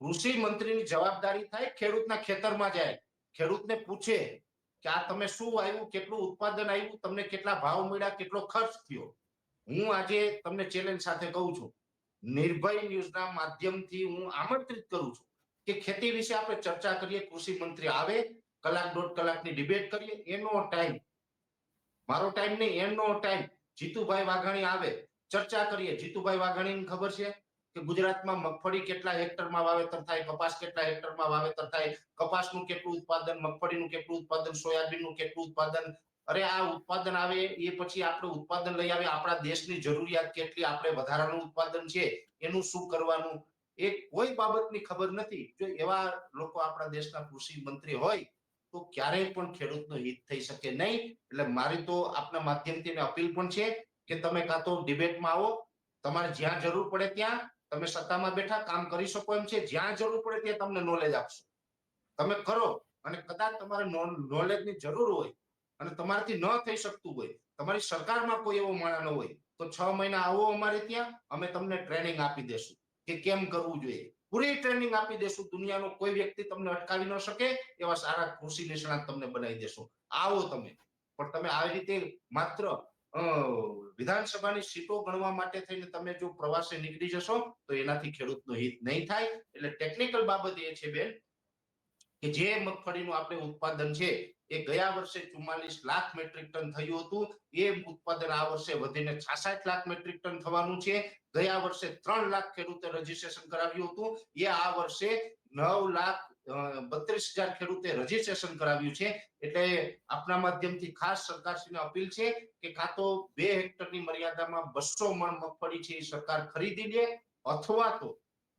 કૃષિ મંત્રીની જવાબદારી થાય, ખેડૂતના ખેતરમાં જાય. ખેડૂતને પૂછે કે આ તમે શું આવ્યું કેટલું ઉત્પાદન આવ્યું તમને કેટલા ભાવ મળ્યા, કેટલો ખર્ચ થયો? હું આજે તમને ચેલેન્જ સાથે કહું છું. નિર્ભય ન્યૂઝના માધ્યમથી હું આમંત્રિત કરું છું કે ખેતી વિશે આપણે ચર્ચા કરીએ, કૃષિ મંત્રી આવે, કલાક દોઢ કલાકની ડિબેટ કરીએ, એનો ટાઈમ મારો ટાઈમ નહીં, એનો ટાઈમ જીતુભાઈ વાઘાણી આવે, ચર્ચા કરીએ. જીતુભાઈ વાઘાણીને ખબર છે? કે ગુજરાતમાં મગફળી કેટલા હેક્ટરમાં વાવેતર થાય, કપાસ કેટલા હેક્ટરમાં વાવેતર થાય, કપાસનું કેટલું ઉત્પાદન, મગફળીનું કેટલું ઉત્પાદન, સોયાબીનનું કેટલું ઉત્પાદન? અરે આ ઉત્પાદન આવે એ પછી આપણે ઉત્પાદન લઈ આવે, આપણા દેશની જરૂરિયાત કેટલી, આપણે વધારાનું ઉત્પાદન છે, એનું શું કરવાનું? એ કોઈ બાબતની ખબર નથી. જો એવા લોકો આપણા દેશના કૃષિ મંત્રી હોય, તો ક્યારેય પણ ખેડૂતનું હિત થઈ શકે નહીં. એટલે મારી તો આપના માધ્યમથી અપીલ પણ છે કે તમે કાં તો ડિબેટમાં આવો, તમારે જ્યાં જરૂર પડે ત્યાં તમે સત્તામાં બેઠા, કામ કરી શકો એમ છે, જ્યાં જરૂર પડે ત્યાં તમને નોલેજ આપશો. તમે કરો, અને કદાચ તમારે નોલેજની જરૂર હોય, અને તમારાથી ન થઈ શકતું હોય, તમારી સરકારમાં કોઈ એવો માણા ન હોય, તો છ મહિના આવો અમારે ત્યાં, અમે તમને ટ્રેનિંગ આપી દેશું, કે કેમ કરવું જોઈએ. પૂરી ટ્રેનિંગ આપી દેશું, દુનિયાનો કોઈ વ્યક્તિ તમને અટકાવી ન શકે, એવા સારા કૃષિ નિષ્ણાત તમને બનાવી દેશું. આવો તમે. પણ તમે આવી રીતે માત્ર વિધાનસભાની સીટો ગણવા માટે થઈને તમે જો પ્રવાસે નીકળી જશો, તો એનાથી ખેડૂતનું હિત નહીં થાય. એટલે ટેકનિકલ બાબત એ છે બેન, કે જે મગફળીનું આપણે ઉત્પાદન છે એ ગયા વર્ષે ચુમ્માલીસ લાખ મેટ્રિક ટન થયું હતું. એ ઉત્પાદન આ વર્ષે વધીને છાસઠ લાખ મેટ્રિક ટન થવાનું છે. ગયા વર્ષે ત્રણ લાખ ખેડૂતે રજીસ્ટ્રેશન કરાવ્યું હતું. એ આ વર્ષે નવ લાખ બત્રીસ હજાર ખેડૂતે રજીસ્ટ્રેશન કરાવ્યું છે. એટલે આપના માધ્યમથી ખાસ સરકારશ્રીને અપીલ છે કે કાં તો બે હેક્ટરની મર્યાદામાં બસો મણ મગફળી છે એ સરકાર ખરીદી લે, અથવા તો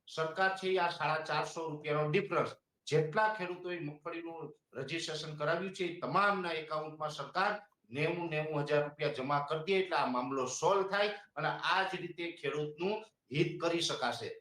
સરકાર છે આ સાડા ચારસો રૂપિયાનો ડિફરન્સ જેટલા ખેડૂતોએ મગફળીનું રજીસ્ટ્રેશન કરાવ્યું છે એ તમામના એકાઉન્ટમાં સરકાર નેવું નેવું હજાર રૂપિયા જમા કરી દે એટલે આ મામલો સોલ્વ થાય અને આ જ રીતે ખેડૂતનું હિત કરી શકાશે.